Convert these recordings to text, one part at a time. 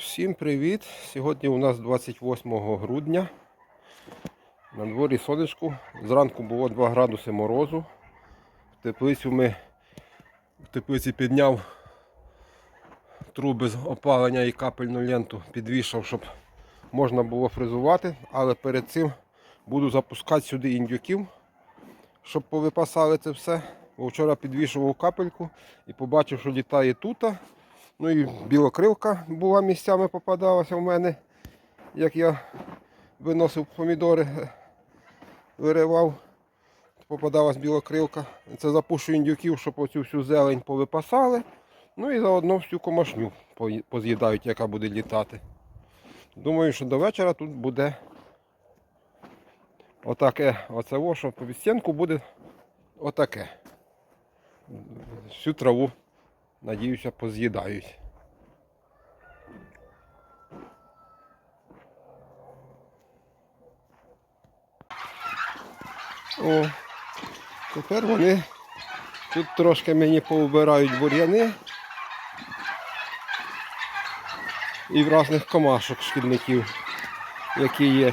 Всім привіт! Сьогодні у нас 28 грудня. На дворі сонечку. Зранку було 2 градуси морозу. В теплицю ми в теплиці підняв труби з опалення і капельну ленту підвішав, щоб можна було фрезувати. Але перед цим буду запускати сюди індюків, щоб повипасали це все. Бо Вчора підвішував капельку і побачив, що літає тута. Ну і білокрилка була місцями попадалася в мене, як я виносив помідори, виривав, попадалась білокрилка. Це запущу індюків, щоб оцю всю зелень повипасали. Ну і заодно всю комашню поз'їдають, яка буде літати. Думаю, що до вечора тут буде отаке, оце во, що по відстінку буде отаке. Всю траву Надіюся, поз'їдають. О, тепер вони тут трошки мені поубирають бур'яни і в різних комашок шкідників, які є.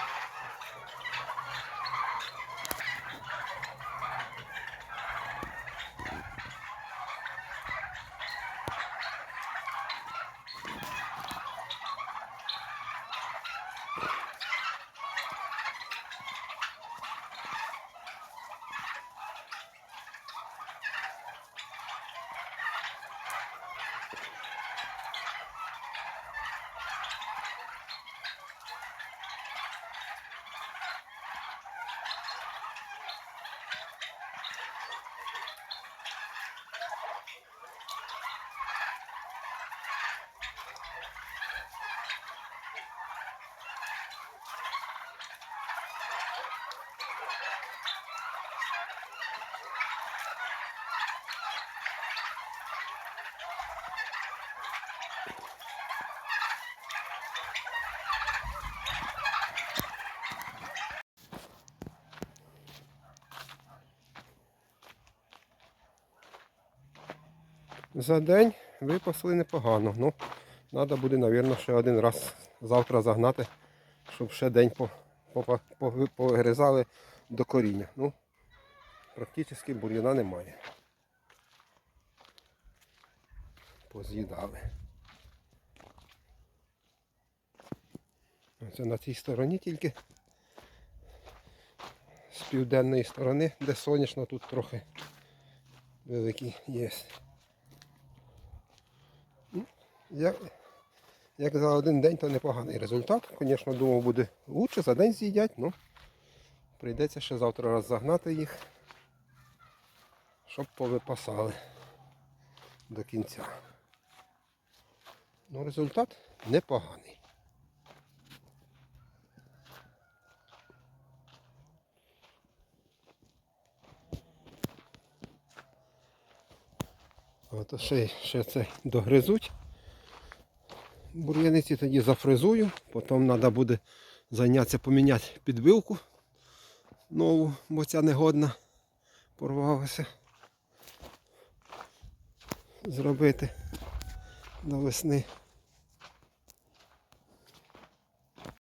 За день випасли непогано. Ну, треба буде, мабуть, ще один раз завтра загнати, щоб ще день по, по, по, погризали до коріння. Ну, практично бур'яна немає. Поз'їдали. Це на цій стороні тільки. З південної сторони, де сонячно, тут трохи великий є. Як, як за один день, то непоганий результат. Звісно, думав, буде краще, за день з'їдять, ну прийдеться ще завтра раз загнати їх, щоб повипасали до кінця. Ну, результат непоганий. Ото ще, ще це догризуть. Бур'яниці тоді зафризую, потім треба буде зайнятися поміняти підбивку нову, бо ця негодна порвалася. Зробити до весни.